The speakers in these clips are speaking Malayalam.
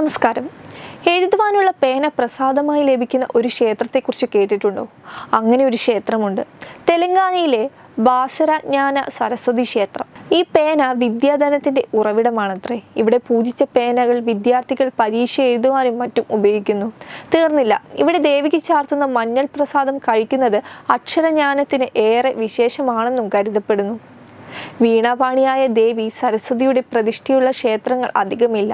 നമസ്കാരം. എഴുതുവാനുള്ള പേന പ്രസാദമായി ലഭിക്കുന്ന ഒരു ക്ഷേത്രത്തെക്കുറിച്ച് കേട്ടിട്ടുണ്ടോ? അങ്ങനെ ഒരു ക്ഷേത്രമുണ്ട്. തെലങ്കാനയിലെ ബാസരജ്ഞാന സരസ്വതി ക്ഷേത്രം. ഈ പേന വിദ്യാധനത്തിന്റെ ഉറവിടമാണത്രേ. ഇവിടെ പൂജിച്ച പേനകൾ വിദ്യാർത്ഥികൾ പരീക്ഷ എഴുതുവാനും മറ്റും ഉപയോഗിക്കുന്നു. തീർന്നില്ല. ഇവിടെ ദേവിക്ക് ചാർത്തുന്ന മഞ്ഞൾ പ്രസാദം കഴിക്കുന്നത് അക്ഷരജ്ഞാനത്തിന് ഏറെ വിശേഷമാണെന്നും കരുതപ്പെടുന്നു. വീണാപാണിയായ ദേവി സരസ്വതിയുടെ പ്രതിഷ്ഠയുള്ള ക്ഷേത്രങ്ങൾ അധികമില്ല.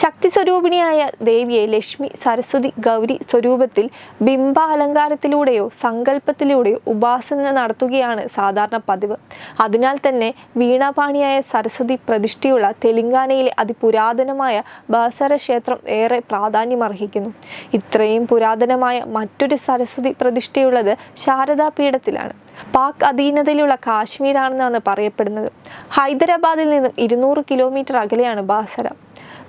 ശക്തി സ്വരൂപിണിയായ ദേവിയെ ലക്ഷ്മി സരസ്വതി ഗൗരി സ്വരൂപത്തിൽ ബിംബ അലങ്കാരത്തിലൂടെയോ സങ്കല്പത്തിലൂടെയോ ഉപാസന നടത്തുകയാണ് സാധാരണ പതിവ്. അതിനാൽ തന്നെ വീണാപാണിയായ സരസ്വതി പ്രതിഷ്ഠയുള്ള തെലങ്കാനയിലെ അതിപുരാതനമായ ബസര ക്ഷേത്രം ഏറെ പ്രാധാന്യമർഹിക്കുന്നു. ഇത്രയും പുരാതനമായ മറ്റൊരു സരസ്വതി പ്രതിഷ്ഠയുള്ളത് ശാരദാ പീഠത്തിലാണ് പാക് അധീനതയിലുള്ള കാശ്മീരാണെന്നാണ് പറയപ്പെടുന്നത്. ഹൈദരാബാദിൽ നിന്നും ഇരുന്നൂറ് കിലോമീറ്റർ അകലെയാണ് ബാസര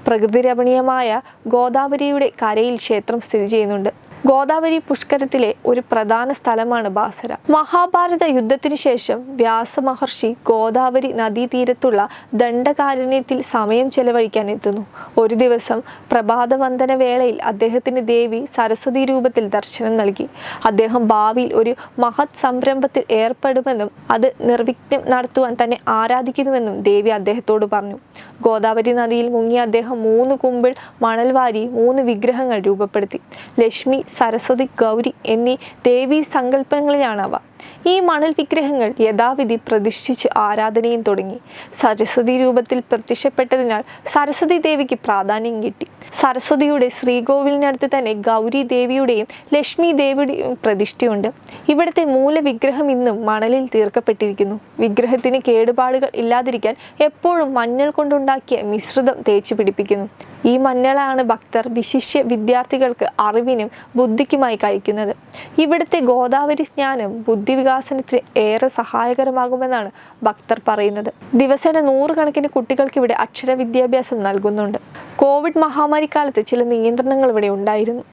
പ്രകൃതിരമണീയമായ ഗോദാവരിയുടെ കരയിൽ ക്ഷേത്രം സ്ഥിതി ചെയ്യുന്നുണ്ട്. ഗോദാവരി പുഷ്കരത്തിലെ ഒരു പ്രധാന സ്ഥലമാണ് ബാസര. മഹാഭാരത യുദ്ധത്തിന് ശേഷം വ്യാസ മഹർഷി ഗോദാവരി നദീതീരത്തുള്ള ദണ്ഡകാരുണ്യത്തിൽ സമയം ചെലവഴിക്കാൻ എത്തുന്നു ഒരു ദിവസം പ്രഭാതവന്ദന വേളയിൽ അദ്ദേഹത്തിന് ദേവി സരസ്വതി രൂപത്തിൽ ദർശനം നൽകി. അദ്ദേഹം ഭാവിയിൽ ഒരു മഹത് സംരംഭത്തിൽ ഏർപ്പെടുമെന്നും അത് നിർവിഘ്നം നടത്തുവാൻ തന്നെ ആരാധിക്കുന്നുവെന്നും ദേവി അദ്ദേഹത്തോട് പറഞ്ഞു. ഗോദാവരി നദിയിൽ മുങ്ങിയ അദ്ദേഹം മൂന്ന് കുമ്പിൾ മണൽവാരി മൂന്ന് വിഗ്രഹങ്ങൾ രൂപപ്പെടുത്തി. ലക്ഷ്മി സരസ്വതി ഗൗരി എന്നീ ദേവീ സങ്കല്പങ്ങളിലാണ് അവ ഈ മണൽ വിഗ്രഹങ്ങൾ യഥാവിധി പ്രതിഷ്ഠിച്ച് ആരാധനയും തുടങ്ങി. സരസ്വതി രൂപത്തിൽ പ്രത്യക്ഷപ്പെട്ടതിനാൽ സരസ്വതി ദേവിക്ക് പ്രാധാന്യം കിട്ടി. സരസ്വതിയുടെ ശ്രീകോവിലിനടുത്ത് തന്നെ ഗൗരി ദേവിയുടെയും ലക്ഷ്മി ദേവിയുടെയും പ്രതിഷ്ഠയുണ്ട്. ഇവിടുത്തെ മൂലവിഗ്രഹം ഇന്നും മണലിൽ തീർക്കപ്പെട്ടിരിക്കുന്നു. വിഗ്രഹത്തിന് കേടുപാടുകൾ ഇല്ലാതിരിക്കാൻ എപ്പോഴും മഞ്ഞൾ കൊണ്ടുണ്ടാക്കിയ മിശ്രിതം തേച്ചു പിടിപ്പിക്കുന്നു. ഈ മഞ്ഞളാണ് ഭക്തർ വിശിഷ്യ വിദ്യാർത്ഥികൾക്ക് അറിവിനും ബുദ്ധിക്കുമായി കഴിക്കുന്നത്. ഇവിടുത്തെ ഗോദാവരി സ്നാനം ബുദ്ധിവികാസനത്തിന് ഏറെ സഹായകരമാകുമെന്നാണ് ഭക്തർ പറയുന്നത്. ദിവസേന നൂറുകണക്കിന് കുട്ടികൾക്ക് ഇവിടെ അക്ഷര വിദ്യാഭ്യാസം നൽകുന്നുണ്ട്. കോവിഡ് മഹാമാരി കാലത്ത് ചില നിയന്ത്രണങ്ങൾ ഇവിടെ ഉണ്ടായിരുന്നു.